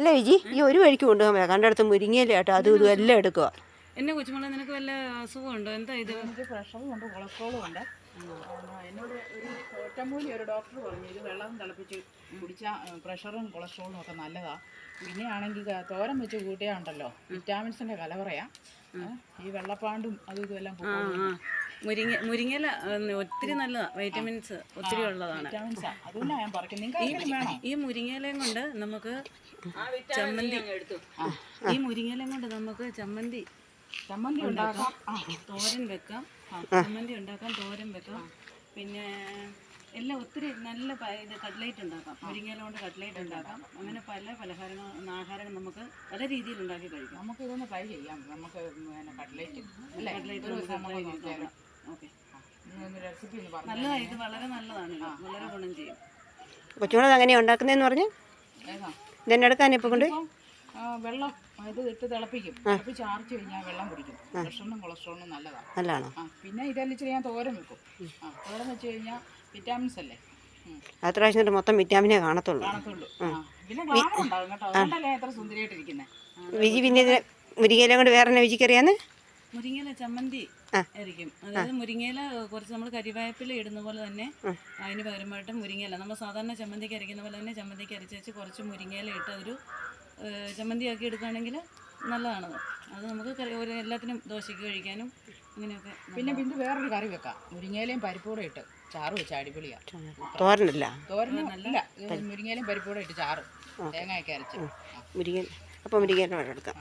അല്ല വിജി ഈ ഒരു വഴിക്ക് കൊണ്ടുപോകാൻ പറ്റില്ല. കണ്ടടുത്ത് മുരിങ്ങയില കേട്ടോ അതും ഇതും എല്ലാം എടുക്കുക. എന്നെ കൊച്ചുമോളെ നിനക്ക് വല്ല അസുഖമുണ്ടോ? എന്താ ഇത്? എനിക്ക് പ്രഷറും ഉണ്ട്. കൊളസ്ട്രോളും ഉണ്ട് എന്നോട് ഒരു ഒറ്റമൂലി ഒരു ഡോക്ടർ പറഞ്ഞു ഇത് വെള്ളം തിളപ്പിച്ച് കുടിച്ചാൽ പ്രഷറും കൊളസ്ട്രോളും ഒക്കെ നല്ലതാ. പിന്നെ ആണെങ്കിൽ തോരൻ വെച്ച് കൂട്ടിയാണ്ടല്ലോ വിറ്റാമിൻസിന്റെ കലവറയാ. ഈ വെള്ളപ്പാണ്ടും അതും ഇതും എല്ലാം ആ ആ. മുരിങ്ങ മുരിങ്ങയില ഒത്തിരി നല്ലതാണ് വൈറ്റമിൻസ് ഒത്തിരി ഉള്ളതാണ്. ഈ മുരിങ്ങയിലയും കൊണ്ട് നമുക്ക് ചമ്മന്തി ഈ മുരിങ്ങയിലയും കൊണ്ട് നമുക്ക് ചമ്മന്തി ചമ്മന്തി ഉണ്ടാക്കാം. തോരൻ വെക്കാം. ചമ്മന്തി ഉണ്ടാക്കാം തോരൻ വെക്കാം. പിന്നെ എല്ലാം ഒത്തിരി നല്ല ഇത് കട്ട്ലേറ്റ് ഉണ്ടാക്കാം. മുരിങ്ങയില കൊണ്ട് കട്ട്ലേറ്റ് ഉണ്ടാക്കാം. അങ്ങനെ പല പലഹാരങ്ങൾ ആഹാരങ്ങൾ നമുക്ക് പല രീതിയിൽ ഉണ്ടാക്കി കഴിക്കാം. നമുക്ക് ഇതൊന്ന് ട്രൈ ചെയ്യാം. നമുക്ക് കട്ട്ലേറ്റ്. അല്ലേ? കട്ട്ലേറ്റ് റെസിപ്പി ഒന്ന് പറഞ്ഞു നല്ലതാണ് ഇത് വളരെ നല്ലതാണ്. വളരെ ഗുണം ചെയ്യും. കൊച്ചുകൂടെ അങ്ങനെ ഉണ്ടാക്കുന്നതെന്ന് പറഞ്ഞു? ഇതെന്നെ എടുക്കാൻ ഇപ്പോൾ കൊണ്ട്? വെള്ളം ഇത് ഇട്ട് തിളപ്പിക്കും. തിളപ്പിച്ച് ആർച്ച് കഴിഞ്ഞാൽ വെള്ളം കുടിക്കും. പ്രഷറിനും കൊളസ്ട്രോളിനും നല്ലതാണ്? നല്ലതാണോ പിന്നെ ഇതെല്ലാം ഇച്ചിരി ഞാൻ തോരൻ വെക്കും. ആ തോരൻ വെച്ച് കഴിഞ്ഞാൽ വിറ്റാമിൻസ് അല്ലേ. അടുത്ത പ്രാവശ്യം മൊത്തം വിറ്റാമിനെ കാണത്തുള്ളൂ. വിജി പിന്നെ മുരികയിലും കൊണ്ട് വേറെ വിജിക്കറിയാന്ന് മുരിങ്ങയില ചമ്മന്തി ആയിരിക്കും. അതായത് മുരിങ്ങയില കുറച്ച് നമ്മൾ കരിവേപ്പില ഇടുന്ന പോലെ തന്നെ അതിന് പകരമായിട്ട് മുരിങ്ങയില. നമ്മൾ സാധാരണ ചമ്മന്തിക്ക് അരയ്ക്കുന്ന പോലെ തന്നെ ചമ്മന്തിക്ക് അരച്ച് വെച്ച് കുറച്ച് മുരിങ്ങയില ഇട്ട് അതൊരു ചമ്മന്തി ആക്കി എടുക്കുകയാണെങ്കിൽ നല്ലതാണത് അത് നമുക്ക് കറി ഒരു എല്ലാത്തിനും ദോശയ്ക്ക് കഴിക്കാനും അങ്ങനെയൊക്കെ പിന്നെ പിന്നെ വേറൊരു കറി വെക്കാം. മുരിങ്ങയിലയും പരിപ്പൂടെ ഇട്ട് ചാറ് വെച്ച് അടിപൊളിയാ. തോരനല്ല? തോരൻ നല്ല ഇത് മുരിങ്ങയിലയും പരിപ്പൂടെ ഇട്ട് ചാറ്. തേങ്ങയൊക്കെ അരച്ച് മുരിങ്ങ അപ്പോൾ മുരിങ്ങയിലും എടുക്കാം.